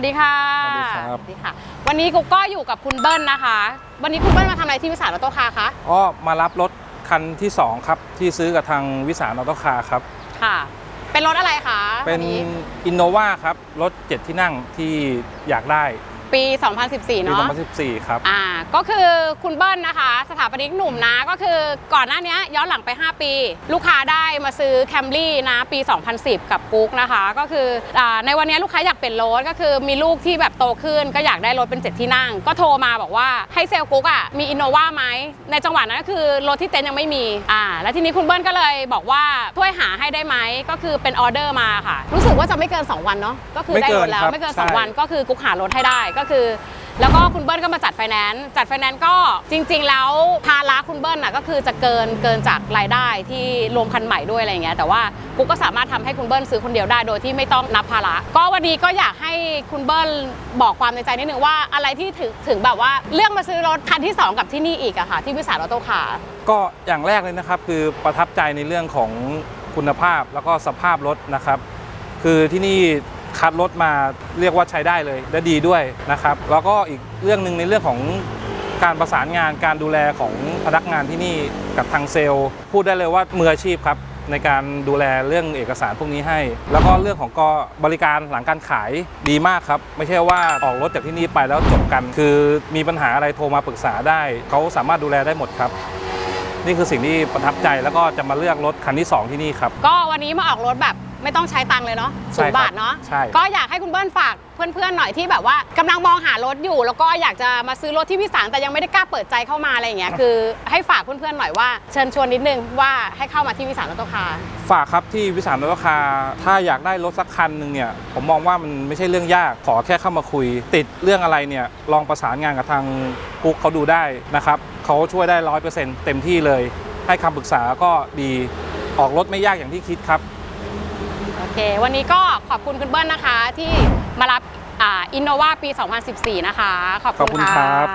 วัสดีค่ะสวัสดีครับ สวัสดีค่ะ วันนี้กุ๊กก็อยู่กับคุณเบิ้ลนะคะ วันนี้คุณเบิ้ลมาทำอะไรที่วิสาลออโต้คาร์คะ อ๋อ มารับรถคันที่ 2 ครับ ที่ซื้อกับทางวิสาลออโต้คาครับ ค่ะ เป็นรถอะไรคะ เป็นอินโนวาครับ รถเจ็ดที่นั่งที่อยากได้ ปี 2014 ปีเนาะ 2014 ครับ อ่า ก็คือคุณเบิ้ลนะคะ สถาปนิกหนุ่มนะ ก็คือก่อนหน้านี้ย้อนหลังไป 5 ปี ลูกค้าได้มาซื้อแคมรี่นะ ปี 2010 กับกุ๊กนะคะ ก็คืออาในวันนี้ลูกค้าอยากเปลี่ยนรถก็คือมีลูกที่แบบโตขึ้น ก็อยากได้รถเป็น7ที่นั่ง ก็โทรมาบอกว่าให้เซลล์กุ๊กอะมีอินโนวาไหมในจังหวะนั้นก็คือรถที่เต็นท์ยังไม่มีอ่าแล้วทีนี้คุณเบิ้ลก็เลยบอกว่าช่วยหาให้ได้ไหมก็คือเป็นออเดอร์มาค่ะ รู้สึกว่าจะไม่เกิน 2 วันเนาะก็คือได้รถแล้วไม่ไม่เกิเกินนครับ2วันใช่ก็คือกุ๊กหารถให้ได้ก็คือ แล้วก็คุณเบิ้ลก็มาจัดไฟแนนซ์จัดไฟแนนซ์ก็จริง ๆ แล้วภาระคุณเบิ้ลน่ะก็คือจะเกินเกินจากรายได้ที่รวมคันใหม่ด้วยอะไรอย่างเงี้ยแต่ว่ากุ๊กก็สามารถทำให้คุณเบิ้ลซื้อคนเดียวได้โดยที่ไม่ต้องนับภาระก็วันนี้ก็อยากให้คุณเบิ้ลบอกความในใจนิดนึงว่าอะไรที่ถึงถึงแบบว่าเรื่องมาซื้อรถคันที่ 2 กับที่นี่อีกอะค่ะ ที่วิสาหรถโตคาร์ก็อย่างแรกเลยนะครับ คือประทับใจในเรื่องของคุณภาพแล้วก็สภาพรถนะครับ คือที่นี่ คัดรถมาเรียกว่าใช้ได้เลยและดีด้วยนะครับ แล้วก็อีกเรื่องหนึ่งในเรื่องของการประสานงานการดูแลของพนักงานที่นี่กับทางเซลล์ พูดได้เลยว่ามืออาชีพครับในการดูแลเรื่องเอกสารพวกนี้ให้ แล้วก็เรื่องของกบริการหลังการขายดีมากครับ ไม่ใช่ว่าออกรถจากที่นี่ไปแล้วจบกัน คือมีปัญหาอะไรโทรมาปรึกษาได้ เขาสามารถดูแลได้หมดครับ นี่คือสิ่งที่ประทับใจแล้วก็จะมาเลือกรถคันที่ 2 ที่นี่ครับ ก็วันนี้มาออกรถแบบ ไม่ต้องใช้ตังค์เลยเนาะใช่ศูนย์ครับบาทเนาะใช่ ก็อยากให้คุณเบิ้ลฝากเพื่อนๆหน่อยที่แบบว่ากำลังมองหารถอยู่ แล้วก็อยากจะมาซื้อรถที่วิสานแต่ยังไม่ได้กล้าเปิดใจเข้ามาอะไรอย่างเงี้ยคือให้ฝากเพื่อนๆหน่อยว่าเชิญชวนนิดนึงว่าให้เข้ามาที่วิสานรถโตคาร์ ฝากครับที่วิสานรถราคาถ้าอยากได้รถสักคันหนึ่งเนี่ย ผมมองว่ามันไม่ใช่เรื่องยาก ขอแค่เข้ามาคุย ติดเรื่องอะไรเนี่ย ลองประสานงานกับทางกุ๊กเขาดูได้นะครับ เขาช่วยได้ร้อยเปอร์เซ็นต์เต็มที่เลย ให้คำปรึกษาก็ดี ออกรถไม่ยากอย่างที่คิดครับ โอเค วันนี้ก็ขอบคุณคุณเบิ้ลนะคะ ที่มารับอินโนวาปี 2014 นะคะ ขอบคุคุณครัค่ะบ